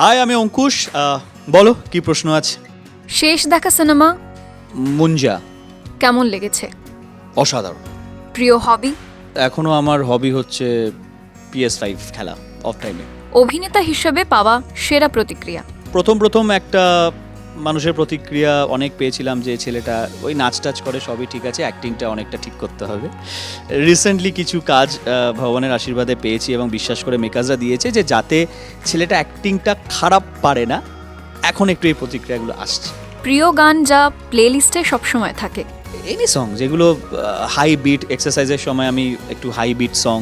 High আমি অঙ্কুশ। বলো কি প্রশ্ন আছে? শেষ দেখা সিনেমা? মুঞ্জা। কেমন লেগেছে? অসাধারণ। প্রিয় হবি? এখনও আমার হবি হচ্ছে পিএস ফাইভ খেলা অফ টাইমে অভিনেতা হিসেবে পাওয়া সেরা প্রতিক্রিয়া। প্রথম প্রথম একটা মানুষের প্রতিক্রিয়া অনেক পেয়েছিলাম যে ছেলেটা ওই নাচ টাচ করে সবই ঠিক আছে অ্যাক্টিংটা অনেকটা ঠিক করতে হবে। রিসেন্টলি কিছু কাজ ভগবানের আশীর্বাদে পেয়েছি এবং বিশ্বাস করে মেকাজরা দিয়েছে যে যাতে ছেলেটা অ্যাক্টিংটা খারাপ পারে না এখন একটু এই প্রতিক্রিয়াগুলো আসছে। প্রিয় গান যা প্লেলিস্টে সবসময় থাকে। এনি সং যেগুলো হাই বিট এক্সারসাইজের সময় আমি একটু হাই বিট সং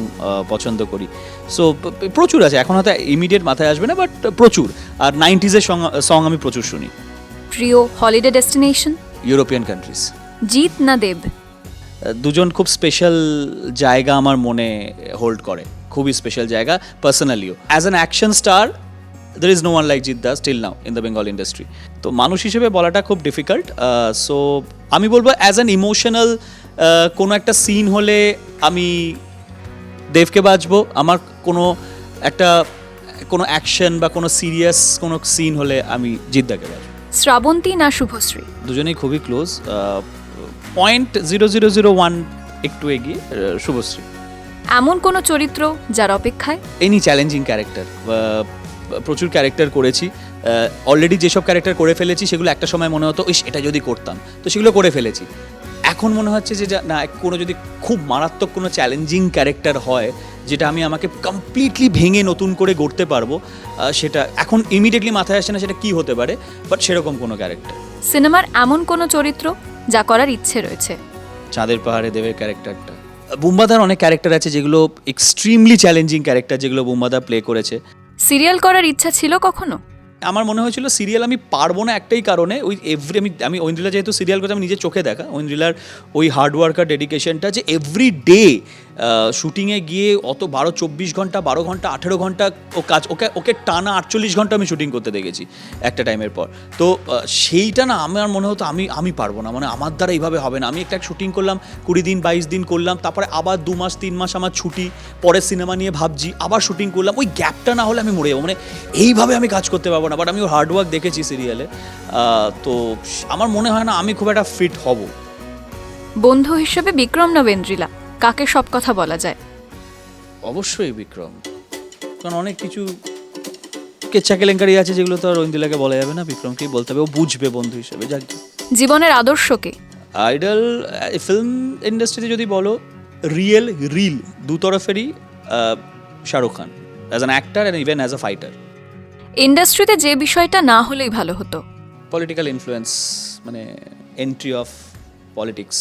পছন্দ করি। সো প্রচুর আছে এখন হয়তো ইমিডিয়েট মাথায় আসবে না বাট প্রচুর। আর নাইনটিজের সং আমি প্রচুর শুনি। প্রিয় হলিডে ডেস্টিনেশন ইউরোপিয়ান কান্ট্রিজ জিত না দেব দুজন খুব স্পেশাল জায়গা আমার মনে হোল্ড করে। খুবই স্পেশাল জায়গা পার্সোনালিও as an action star there is no one like Jeet Jeddah still now in the Bengal industry তো মানুষ হিসেবে বলাটা খুব ডিফিকাল্ট সো আমি বলব অ্যাজ অ্যান ইমোশনাল কোনো একটা সিন হলে আমি দেবকে বাজবো। আমার কোনো একটা কোনো অ্যাকশন বা কোনো সিরিয়াস কোনো সিন হলে আমি জিদ্দাকে বাজবো। শ্রাবন্তী না শুভশ্রী? দুজনেই খুবই close point zero zero zero one একটু এগিয়ে শুভশ্রী। এমন কোনো চরিত্র যার অপেক্ষায়? এনি চ্যালেঞ্জিং ক্যারেক্টার প্রচুর ক্যারেক্টার করেছি অলরেডি যেসব ক্যারেক্টার করে ফেলেছি সেগুলো একটা সময় মনে হতো ইস এটা যদি করতাম। তো সেগুলো করে ফেলেছি। এখন মনে হচ্ছে যে না কোনো যদি খুব মারাত্মক কোনো চ্যালেঞ্জিং ক্যারেক্টার হয় যেটা আমি আমাকে কমপ্লিটলি ভেঙে নতুন করে গড়তে পারব সেটা এখন ইমিডিয়েটলি মাথায় আসে না সেটা কি হতে পারে বাট সেরকম কোনো ক্যারেক্টার সিনেমার এমন কোনো চরিত্র যা করার ইচ্ছে রয়েছে? চাঁদের পাহাড়ে দেবের ক্যারেক্টারটা বুম্বাদার অনেক ক্যারেক্টার আছে যেগুলো এক্সট্রিমলি চ্যালেঞ্জিং ক্যারেক্টার যেগুলো বুম্বাদা প্লে করেছে। সিরিয়াল করার ইচ্ছা ছিল কখনো? আমার মনে হয়েছিল সিরিয়াল আমি পারব না একটাই কারণে, ওই এভরি আমি আমি ঐন্দ্রিলা যেহেতু সিরিয়াল করতে আমি নিজের চোখে দেখা, ঐন্দ্রিলার ওই হার্ডওয়ার্ক আর ডেডিকেশনটা যে এভরি ডে শুটিংয়ে গিয়ে অত বারো, চব্বিশ ঘণ্টা, বারো ঘণ্টা, আঠেরো ঘণ্টা ও কাজ, ওকে ওকে টানা আটচল্লিশ ঘণ্টা আমি শুটিং করতে দেখেছি একটা টাইমের পর। তো সেইটা না আমার মনে হতো আমি আমি পারব না। মানে আমার দ্বারা এইভাবে হবে না। আমি একটা শুটিং করলাম, কুড়ি দিন, বাইশ দিন করলাম, তারপরে আবার দু মাস, তিন মাস আমার ছুটি, পরের সিনেমা নিয়ে ভাবছি, আবার শুটিং করলাম। ওই গ্যাপটা না হলে আমি মরে যাব। মানে এইভাবে আমি কাজ করতে পারব না। বাট আমি ওর হার্ডওয়ার্ক দেখেছি সিরিয়ালে তো আমার মনে হয় না আমি খুব একটা ফিট হব। বন্ধু হিসেবে বিক্রম নবেন্দ্রিলা। কাকে সব কথা বলা যায়? অবশ্যই বিক্রম। কারণ অনেক কিছু কেচ্ছা কেলেঙ্কারি আছে যেগুলো তো আর ঐন্দিলাকে বলা যাবে না বিক্রমকেই বলতে হবে। ও বুঝবে বন্ধু হিসেবে যাক। জীবনের আদর্শকে আইডল ফিল্ম ইন্ডাস্ট্রিতে যদি বলো রিয়েল রিল দু তরফেরই Shahrukh Khan. As an actor and even as a fighter ইন্ডাস্ট্রিতে যে বিষয়টা না হলেই ভালো হতো। পলিটিক্যাল ইনফ্লুয়েন্স মানে entry of politics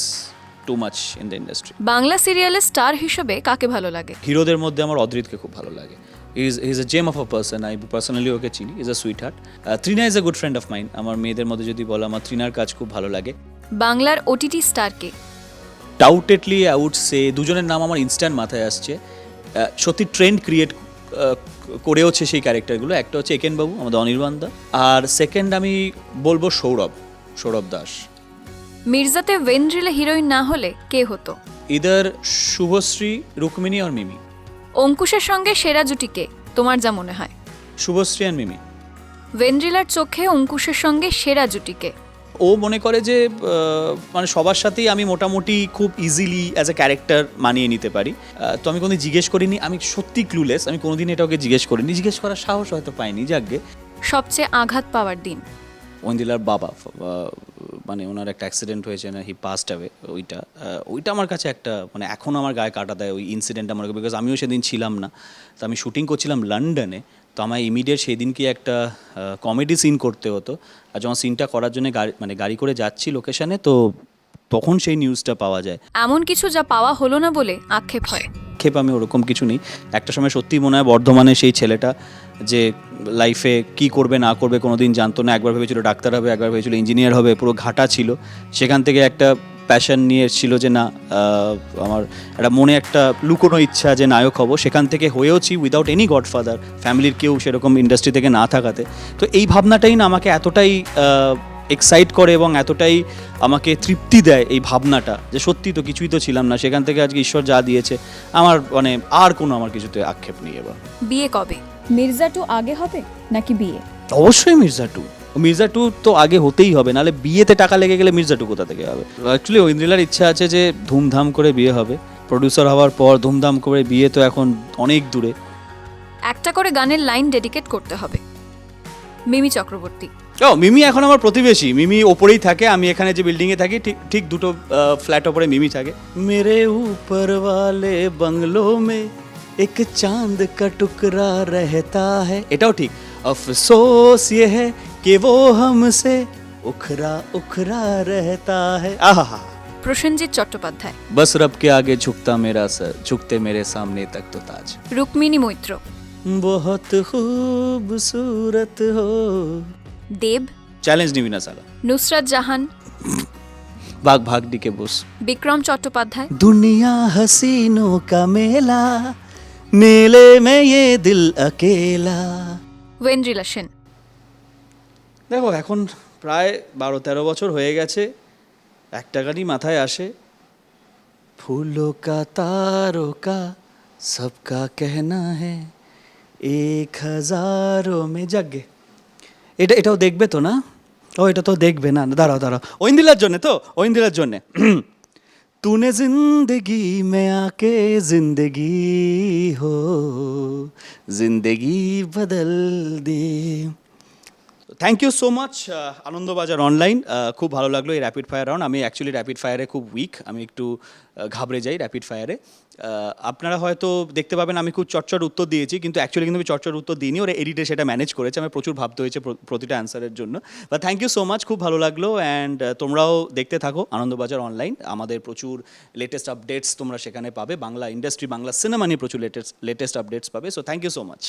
too much in the industry Bangla সিরিয়ালের স্টার হিসেবে কাকে ভালো লাগে? হিরোদের মধ্যে আমার অদ্রিতকে খুব ভালো লাগে। Is is a gem of a person I personally ওকে চিনি is a sweetheart Trina is a good friend of mind আমার মেয়েদের মধ্যে যদি বলো আমার ত্রিনার কাজ খুব ভালো লাগে। বাংলার ওটিটি স্টারকে ডাউটেডলি আই উড সে দুজনের নাম আমার ইনস্ট্যান্ট মাথায় আসছে। সত্যি ট্রেন্ড ক্রিয়েট করেওছে সেই ক্যারেক্টারগুলো একটা হচ্ছে একেন বাবু আমাদের অনির্বাণ দা। আর সেকেন্ড আমি বলব সৌরভ সৌরভ দাস। মির্জাতে ওয়েন্দ্রিলা হিরোইন না হলে কে হতো? ইদার শুভশ্রী রুক্মিণী আর মিমি। অঙ্কুশের সঙ্গে সেরা জুটিকে তোমার যা মনে হয়। শুভশ্রী আর মিমি। ওয়েন্দ্রিলার চোখে অঙ্কুশের সঙ্গে সেরা জুটিকে ও মনে করে যে মানে সবার সাথেই আমি মোটামুটি খুব ইজিলি অ্যাজ এ ক্যারেক্টার মানিয়ে নিতে পারি। তো আমি কোনোদিন জিজ্ঞেস করিনি আমি সত্যি ক্লুলেস আমি কোনোদিন এটা ওকে জিজ্ঞেস করিনি। জিজ্ঞেস করার সাহস হয়তো পাইনি যাকগে সবচেয়ে আঘাত পাওয়ার দিন। ওয়েন্দিলার বাবা মানে ওনার একটা অ্যাক্সিডেন্ট হয়েছে না হি পাস্ট অ্যাওয়ে ওইটা। ওইটা আমার কাছে একটা মানে এখনও আমার গায়ে কাটা দেয় ওই ইনসিডেন্ট আমার বিকজ আমিও সেদিন ছিলাম না। তো আমি শুটিং করছিলাম লন্ডনে তো আমার ইমিডিয়েট সেদিনকে একটা কমেডি সিন করতে হতো। আর যখন সিনটা করার জন্য গাড়ি মানে গাড়ি করে যাচ্ছি লোকেশনে তো তখন সেই নিউজটা পাওয়া যায়। এমন কিছু যা পাওয়া হলো না বলে আক্ষেপ হয়? আক্ষেপ আমি ওরকম কিছু নেই। একটা সময় সত্যিই মনে হয় বর্ধমানে সেই ছেলেটা যে লাইফে কি করবে, না করবে, কোনোদিন জানতো না। একবার ভেবেছিল ডাক্তার হবে, একবার ভেবেছিল ইঞ্জিনিয়ার হবে, পুরো ঘাটা ছিল। সেখান থেকে একটা প্যাশন নিয়ে এসেছিল যে, না আমার একটা মনে একটা লুকোনো ইচ্ছা যে, নায়ক হব। সেখান থেকে হয়েওছি উইদাউট এনি গডফাদার ফ্যামিলির কেউ সেরকম ইন্ডাস্ট্রি থেকে না থাকাতে। তো এই ভাবনাটাই না আমাকে এতটাই এক্সাইট করে এবং এতটাই আমাকে তৃপ্তি দেয় এই ভাবনাটা যে, সত্যি তো কিছুই তো ছিলাম না। সেখান থেকে আজকে ঈশ্বর যা দিয়েছে, আমার মানে আর কোনো আমার কিছুতে আক্ষেপ নেই এবার। বিয়ে কবে? মির্জা টু আগে হবে নাকি বিয়ে? অবশ্যই মির্জা টু। মির্জা টু তো আগে হতেই হবে নাহলে বিয়েতে টাকা লেগে গেলে মির্জা টু কোথা থেকে হবে? অ্যাকচুয়ালি ঐন্দ্রিলার ইচ্ছা আছে যে ধুমধাম করে বিয়ে হবে। প্রডিউসার হওয়ার পর ধুমধাম করে বিয়ে তো এখন অনেক দূরে। একটা করে গানের লাইন ডেডিকেট করতে হবে। মিমি চক্রবর্তী। ও মিমি এখন আমার প্রতিবেশী। মিমি ওপরেই থাকে আমি এখানে যে বিল্ডিংয়ে থাকি ঠিক ঠিক দুটো ফ্ল্যাট ওপরে মিমি থাকে। মেরে উপর বাংলো মে एक चांद का टुकड़ा रहता है এটাও ঠিক अफसोस ये है कि वो हमसे उखरा उखरा रहता है आहा প্রসেনজিৎ চট্টোপাধ্যায় बस रब के आगे झुकता मेरा सर झुकते मेरे सामने तक तो ताज রুক্মিণী মৈত্র बहुत खूबसूरत हो দেব চ্যালেঞ্জ নিবি না সালা নুসরাত জাহান भाग भाग डिके बोस বিক্রম চট্টোপাধ্যায় दुनिया हसीनों का मेला मेले में ये दिल अकेला ওয়েন্দ্রিলা সেন দেখো এখন প্রায় বারো তেরো বছর হয়ে গেছে একটা গানই মাথায় আসে फूलों का तारों का सबका कहना है एक हजारों में जगे এটা এটাও দেখবে তো না ও এটা তো দেখবে না দাঁড়াও দাঁড়াও ঐন্দিলার জন্য তো ঐন্দিলার জন্যে तूने ज़िंदगी में आके ज़िंदगी हो ज़िंदगी बदल दी। Thank you so much Anandabazar online খুব ভালো লাগল এই র্যাপিড ফায়ার রাউন্ড আমি অ্যাকচুয়ালি র্যাপিড ফায়ারে খুব উইক আমি একটু ঘাবড়ে যাই র্যাপিড ফায়ারে আপনারা হয়তো দেখতে পাবেন আমি খুব চটচট উত্তর দিয়েছি, কিন্তু অ্যাকচুয়ালি কিন্তু আমি চটচট উত্তর দিইনি। ওরা এডিটে সেটা ম্যানেজ করেছে। আমার প্রচুর ভাবতে হয়েছে প্র- প্রতিটা অ্যান্সারের জন্য। বা থ্যাংক ইউ সো মাচ খুব ভালো লাগল। অ্যান্ড তোমরাও দেখতে থাকো আনন্দবাজার অনলাইন আমাদের প্রচুর লেটেস্ট আপডেটস তোমরা সেখানে পাবে। বাংলা ইন্ডাস্ট্রি বাংলা সিনেমা নিয়ে প্রচুর লেটেস্ট লেটেস্ট আপডেটস পাবে। So thank you so much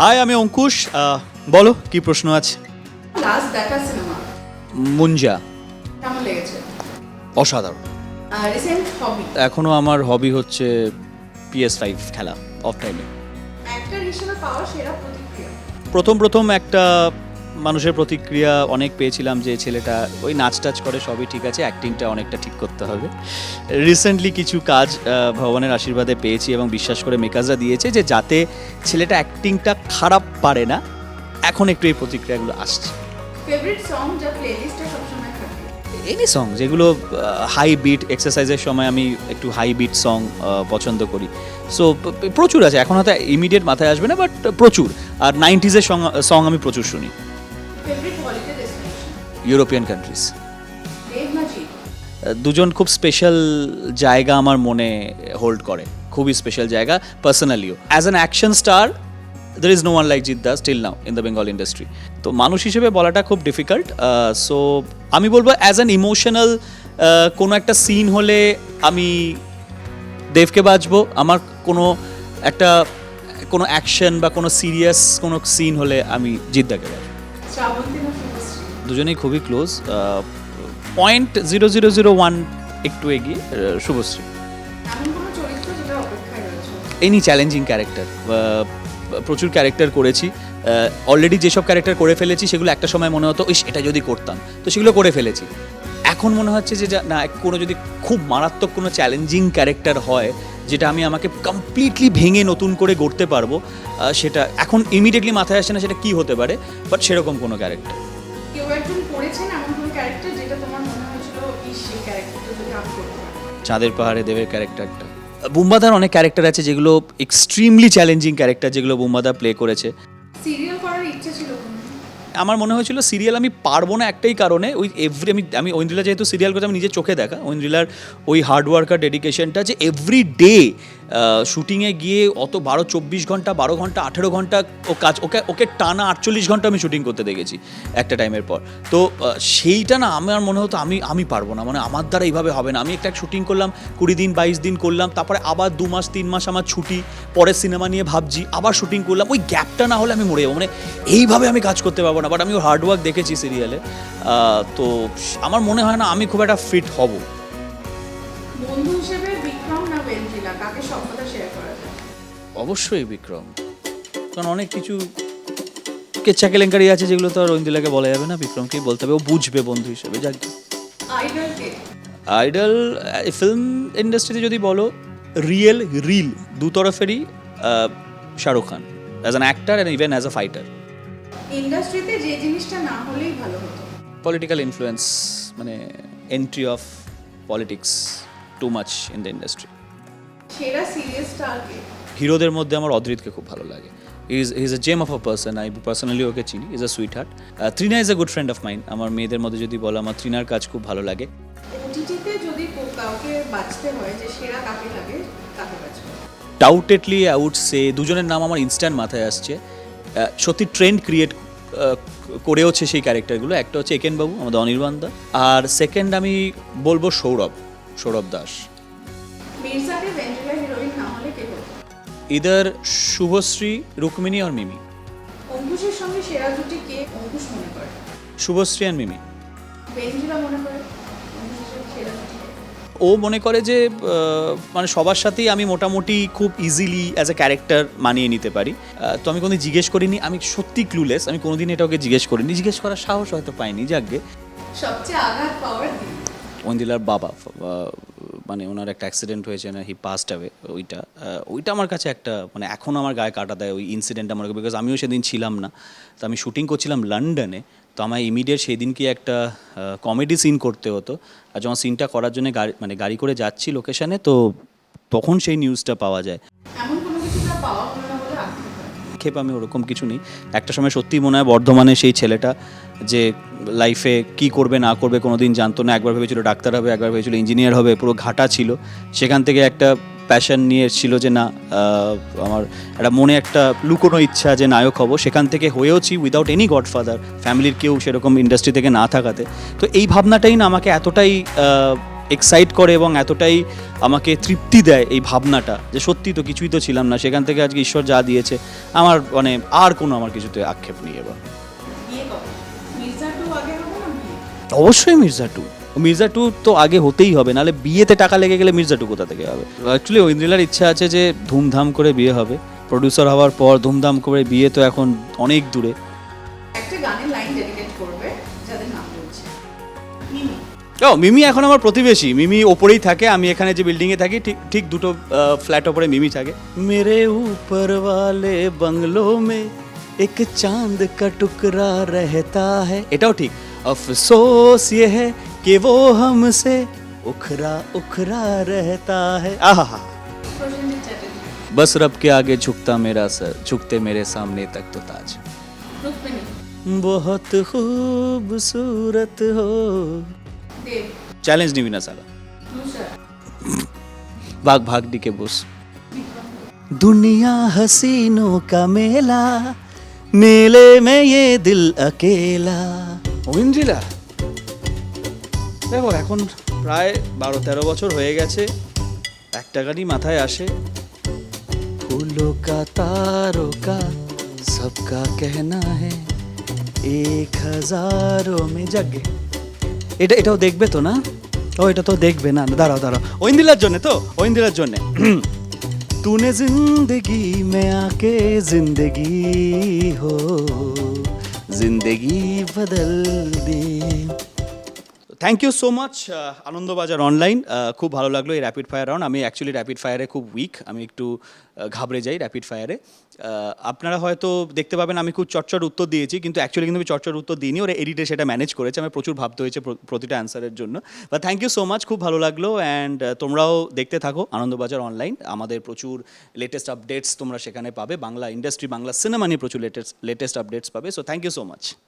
hi আমি অঙ্কুশ। বলো কি প্রশ্ন আছে? লাস্ট দেখা সিনেমা মুঞ্জা। কেমন লেগেছে? অসাধারণ। রিসেন্ট হবি এখনও আমার হবি হচ্ছে পিএস ফাইভ খেলা অফ টাইমে অ্যাক্টর হিসেবে পাওয়া সেরা প্রতিক্রিয়া? প্রথম প্রথম একটা মানুষের প্রতিক্রিয়া অনেক পেয়েছিলাম যে ছেলেটা ওই নাচ টাচ করে সবই ঠিক আছে অ্যাক্টিংটা অনেকটা ঠিক করতে হবে। রিসেন্টলি কিছু কাজ ভগবানের আশীর্বাদে পেয়েছি এবং বিশ্বাস করে মেকাজরা দিয়েছে যে যাতে ছেলেটা অ্যাক্টিংটা খারাপ পারে না এখন একটু এই প্রতিক্রিয়াগুলো আসছে। ফেভারিট সং যা প্লেলিস্টে সবসময় এনি সং যেগুলো হাই বিট এক্সারসাইজের সময় আমি একটু হাই বিট সং পছন্দ করি। সো প্রচুর আছে এখন হয়তো ইমিডিয়েট মাথায় আসবে না বাট প্রচুর। আর নাইনটিজের সং আমি প্রচুর শুনি। ইউরোপিয়ান কান্ট্রিজ জিৎ দুজন খুব স্পেশাল জায়গা আমার মনে হোল্ড করে। খুবই স্পেশাল জায়গা পার্সোনালিও অ্যাজ অ্যান অ্যাকশন স্টার দের is no one like Jeddah still now in the Bengal industry তো মানুষ হিসেবে বলাটা খুব ডিফিকাল্ট সো আমি বলব অ্যাজ অ্যান ইমোশনাল কোনো একটা সিন হলে আমি দেবকে বাজবো। আমার কোনো একটা কোনো অ্যাকশন বা কোনো সিরিয়াস কোনো সিন হলে আমি জিদ্দাকে শুভশ্রী দুজনেই খুবই close point zero zero zero one একটু এগিয়ে শুভশ্রী। এনি চ্যালেঞ্জিং ক্যারেক্টার প্রচুর ক্যারেক্টার করেছি অলরেডি যেসব ক্যারেক্টার করে ফেলেছি সেগুলো একটা সময় মনে হতো ইস এটা যদি করতাম। তো সেগুলো করে ফেলেছি। এখন মনে হচ্ছে যে যা- না কোনো যদি খুব মারাত্মক কোনো চ্যালেঞ্জিং ক্যারেক্টার হয় যেটা আমি আমাকে কমপ্লিটলি ভেঙে নতুন করে গড়তে পারব সেটা এখন ইমিডিয়েটলি মাথায় আসে না সেটা কি হতে পারে বাট সেরকম কোনো ক্যারেক্টার এমন কোনো ক্যারেক্টার যেটা তোমার মনে হয়েছিল ইস ক্যারেক্টারটা যদি আমি করতে চাঁদের পাহাড়ে দেবের ক্যারেক্টারটা বুম্বাদার অনেক ক্যারেক্টার আছে যেগুলো এক্সট্রিমলি চ্যালেঞ্জিং ক্যারেক্টার যেগুলো বুম্বাদা প্লে করেছে। সিরিয়াল করার ইচ্ছে ছিল আমার মনে হয়েছিল সিরিয়াল আমি পারব না একটাই কারণে ওই এভরি আমি আমি ঐন্দ্রিলা যেহেতু সিরিয়াল করতে আমি নিজে চোখে দেখা। ঐন্দ্রিলার ওই হার্ডওয়ার্ক আর ডেডিকেশনটা যে এভরি ডে শুটিংয়ে গিয়ে অত বারো, চব্বিশ ঘণ্টা, বারো ঘণ্টা, আঠেরো ঘণ্টা ও কাজ, ওকে ওকে টানা আটচল্লিশ ঘণ্টা আমি শুটিং করতে দেখেছি একটা টাইমের পর। তো সেইটা না আমার মনে হতো আমি আমি পারব না মানে আমার দ্বারা এইভাবে হবে না। আমি একটা শুটিং করলাম, কুড়ি দিন, বাইশ দিন করলাম, তারপরে আবার দু মাস, তিন মাস আমার ছুটি, পরের সিনেমা নিয়ে ভাবছি, আবার শুটিং করলাম, ওই গ্যাপটা না হলে আমি মরে যাব মানে এইভাবে আমি কাজ করতে পারব না। বাট আমি হার্ডওয়ার্ক দেখেছি সিরিয়ালে তো আমার মনে হয় না আমি খুব একটা ফিট হব। অবশ্যই বিক্রম। কারণ অনেক কিছু কেচ্ছা কেলেঙ্কারি আছে যেগুলো তো আর রঞ্জিলাকে বলা যাবে না বিক্রমকেই বলতে হবে। ও বুঝবে বন্ধু হিসেবে যাক। আইডল ফিল্ম ইন্ডাস্ট্রিতে যদি বলো রিয়েল রিল দু তরফেরই Shahrukh Khan as an actor and even as a fighter ইন্ডাস্ট্রিতে যে জিনিসটা না হলেই ভালো হতো। পলিটিক্যাল ইনফ্লুয়েন্স মানে entry of politics too much in the industry সেরা সিরিয়াস স্টার কে? হিরোদের মধ্যে আমার অদ্রিতকে খুব ভালো লাগে। Is is a gem of a person I personally ওকে চিনি is a sweet heart Trina is a good friend of mind আমার মেয়েদের মধ্যে যদি বলো আমার ত্রিনার কাজ খুব ভালো লাগে। ওটিটিতে যদি কাউকে বাঁচতে হয় যে সেরা কাকে লাগে কাকে বাঁচবে? ডাউটেডলি আই উড সে দুজনের নাম আমার ইনস্ট্যান্ট মাথায় আসছে। সত্যি ট্রেন্ড ক্রিয়েট করেওছে সেই ক্যারেক্টারগুলো একটা হচ্ছে একেন বাবু আমাদের অনির্বাণ দা আর সেকেন্ড আমি বলব সৌরভ সৌরভ দাস। মির্জাকে ইদার শুভশ্রী রুক্মিণী আর মিমি। অঙ্কুশের সঙ্গে সেরা জুটি কে অঙ্কুশ মনে করে? শুভশ্রী আর মিমি। ভেন্ড্রিলা মনে করে? ও মনে করে যে মানে সবার সাথেই আমি মোটামুটি খুব ইজিলি অ্যাজ এ ক্যারেক্টার মানিয়ে নিতে পারি। তো আমি কোনোদিন জিজ্ঞেস করিনি আমি সত্যি ক্লুলেস আমি কোনোদিন এটা ওকে জিজ্ঞেস করিনি। জিজ্ঞেস করার সাহস হয়তো পাইনি যাকগে সবচেয়ে আঘাত পাওয়ার দিন। ঐন্দিলার বাবা মানে ওনার একটা অ্যাক্সিডেন্ট হয়েছে না হি পাস্ট অ্যাওয়ে ওইটা। ওইটা আমার কাছে একটা মানে এখন আমার গায়ে কাটা দেয় ওই ইনসিডেন্ট আমার বিকজ আমিও সেদিন ছিলাম না। তো আমি শুটিং করছিলাম লন্ডনে তো আমার ইমিডিয়েট সেই দিনকে একটা কমেডি সিন করতে হতো। আর যখন সিনটা করার জন্য গাড়ি মানে গাড়ি করে যাচ্ছি লোকেশানে তো তখন সেই নিউজটা পাওয়া যায় এমন কোনো কিছু তার পাওয়া হলো না বলে আক্ষেপ হয় ক্ষেপ আমি ওরকম কিছু নেই। একটা সময় সত্যিই মনে হয় বর্ধমানে সেই ছেলেটা যে লাইফে কি করবে, না করবে কোনো দিন জানতো না। একবার ভেবেছিল ডাক্তার হবে, একবার ভেবেছিল ইঞ্জিনিয়ার হবে, পুরো ঘাটা ছিল। সেখান থেকে একটা প্যাশন নিয়ে এসেছিল যে, না আমার একটা মনে একটা লুকোনো ইচ্ছা যে নায়ক হব। সেখান থেকে হয়েওছি উইদাউট এনি গডফাদার ফ্যামিলির কেউ সেরকম ইন্ডাস্ট্রি থেকে না থাকাতে। তো এই ভাবনাটাই না আমাকে এতটাই এক্সাইট করে এবং এতটাই আমাকে তৃপ্তি দেয় এই ভাবনাটা যে সত্যি তো কিছুই তো ছিলাম না সেখান থেকে আজকে ঈশ্বর যা দিয়েছে আমার মানে আর কোনো আমার কিছুতে আক্ষেপ নেই এবার। অবশ্যই মির্জা টু। মির্জা টু তো আগে হতেই হবে নাহলে বিয়েতে টাকা লেগে গেলে মির্জা টু কোথা থেকে হবে? অ্যাকচুয়ালি ঐন্দ্রিলার ইচ্ছা আছে যে ধুমধাম করে বিয়ে হবে। প্রডিউসার হওয়ার পর ধুমধাম করে বিয়ে তো এখন অনেক দূরে। একটা গানের লাইন ডেডিকেট করবে যাদের নাম বলছে। ও মিমি এখন আমার প্রতিবেশী মিমি ওপরেই থাকে আমি এখানে যে বিল্ডিংয়ে থাকি ঠিক ঠিক দুটো ফ্ল্যাট ওপরে মিমি থাকে মেরে উপর वाले बंगलों में एक चांद का टुकड़ा रहता है এটাও ঠিক अफसोस ये है कि वो हमसे उखरा उखरा रहता है आहा প্রসেনজিৎ চ্যাটার্জি बस रब के आगे झुकता मेरा सर झुकते मेरे सामने तक तो ताज রুক্মিণী बहुत खूबसूरत हो দেব चैलेंज नहीं बिना साला নুসরাত भाग भाग डी के बुस दुनिया हसीनों का मेला मेले में ये दिल अकेला ঐন্দ্রিলা দেখো এখন প্রায় বারো তেরো বছর হয়ে গেছে একটা গানই মাথায় আসে फूलों का तारों का सबका कहना है एक हजारों में जगे এটা এটাও দেখবে তো না ও এটা তো দেখবে না না, দাঁড়াও দাঁড়াও ঐন্দিলার জন্য তো ঐন্দিলার জন্য तूने जिंदगी में आके जिंदगी हो जिंदगी बदल दी Thank you so much Anandabazar online খুব ভালো লাগল এই র্যাপিড ফায়ার রাউন্ড আমি অ্যাকচুয়ালি র্যাপিড ফায়ারে খুব উইক আমি একটু ঘাবড়ে যাই র্যাপিড ফায়ারে আপনারা হয়তো দেখতে পাবেন আমি খুব চটচট উত্তর দিয়েছি, কিন্তু অ্যাকচুয়ালি কিন্তু আমি চটচট উত্তর দিইনি। ওরা এডিটে সেটা ম্যানেজ করেছে। আমার প্রচুর ভাবতে হয়েছে প্রতিটা অ্যান্সারের জন্য। বা থ্যাংক ইউ সো মাচ খুব ভালো লাগল। অ্যান্ড তোমরাও দেখতে থাকো আনন্দবাজার অনলাইন আমাদের প্রচুর লেটেস্ট আপডেটস তোমরা সেখানে পাবে। বাংলা ইন্ডাস্ট্রি বাংলা সিনেমা নিয়ে প্রচুর লেটেস্ট লেটেস্ট আপডেটস পাবে। So thank you so much